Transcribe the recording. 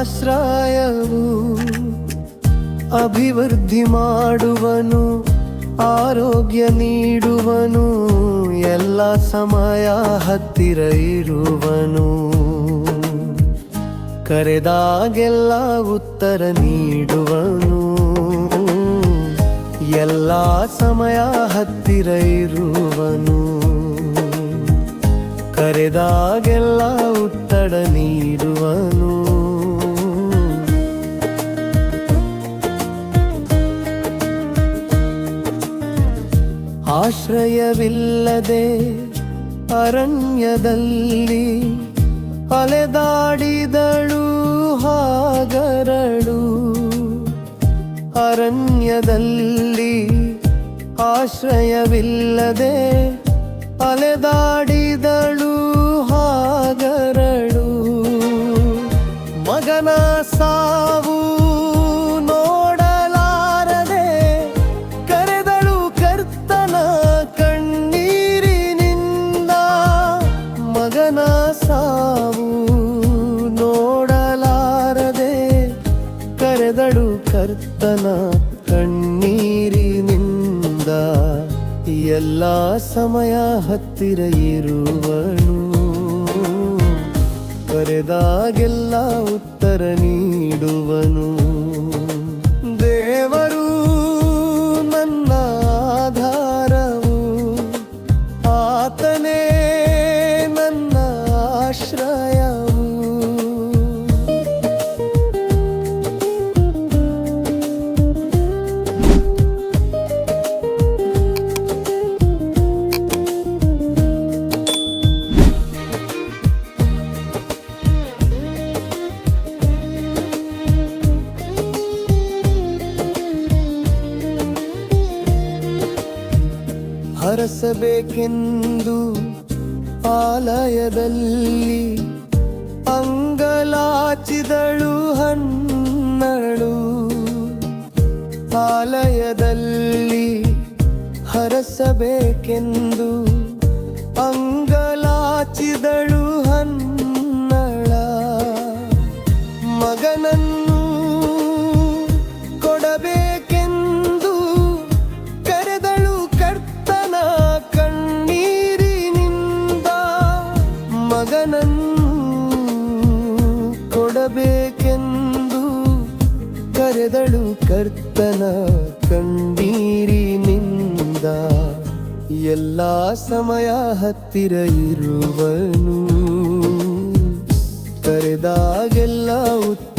ಆಶ್ರಯವು. ಅಭಿವೃದ್ಧಿ ಮಾಡುವನು, ಆರೋಗ್ಯ ನೀಡುವನು, ಎಲ್ಲ ಸಮಯ ಹತ್ತಿರ ಇರುವನು. ಕರೆದಾಗೆಲ್ಲ ಉತ್ತರ ನೀಡುವನು. ಎಲ್ಲ ಸಮಯ ಹತ್ತಿರ ಇರುವನು. ಕರೆದಾಗೆಲ್ಲ ಉತ್ತರ ನೀಡುವನು. ಆಶ್ರಯವಿಲ್ಲದೆ ಅರಣ್ಯದಲ್ಲಿ ಅಲೆದಾಡಿದಳು ಹಾಗರಳು. ಅರಣ್ಯದಲ್ಲಿ ಆಶ್ರಯವಿಲ್ಲದೆ ಅಲೆದಾಡಿದಳು ಮಗನ ಸಾವು ನೋಡಲಾರದೆ ಕರೆದಳು ಕರ್ತನ ಕಣ್ಣೀರಿನಿಂದ. ಎಲ್ಲ ಸಮಯ ಹತ್ತಿರ ಇರುವನು. ಕರೆದಾಗೆಲ್ಲ ಉತ್ತರ ನೀಡುವನು. ಹರಸಬೇಕೆಂದು ಆಲಯದಲ್ಲಿ ಅಂಗಲಾಚಿದಳು ಹನ್ನಳು. ಆಲಯದಲ್ಲಿ ಹರಸಬೇಕೆಂದು ಕರೆದಳು ಕರ್ತನ ಕಣ್ಣೀರಿನಿಂದ ಎಲ್ಲ ಸಮಯ ಹತ್ತಿರ ಇರುವನು. ಕರೆದಾಗೆಲ್ಲ ಉತ್ತರ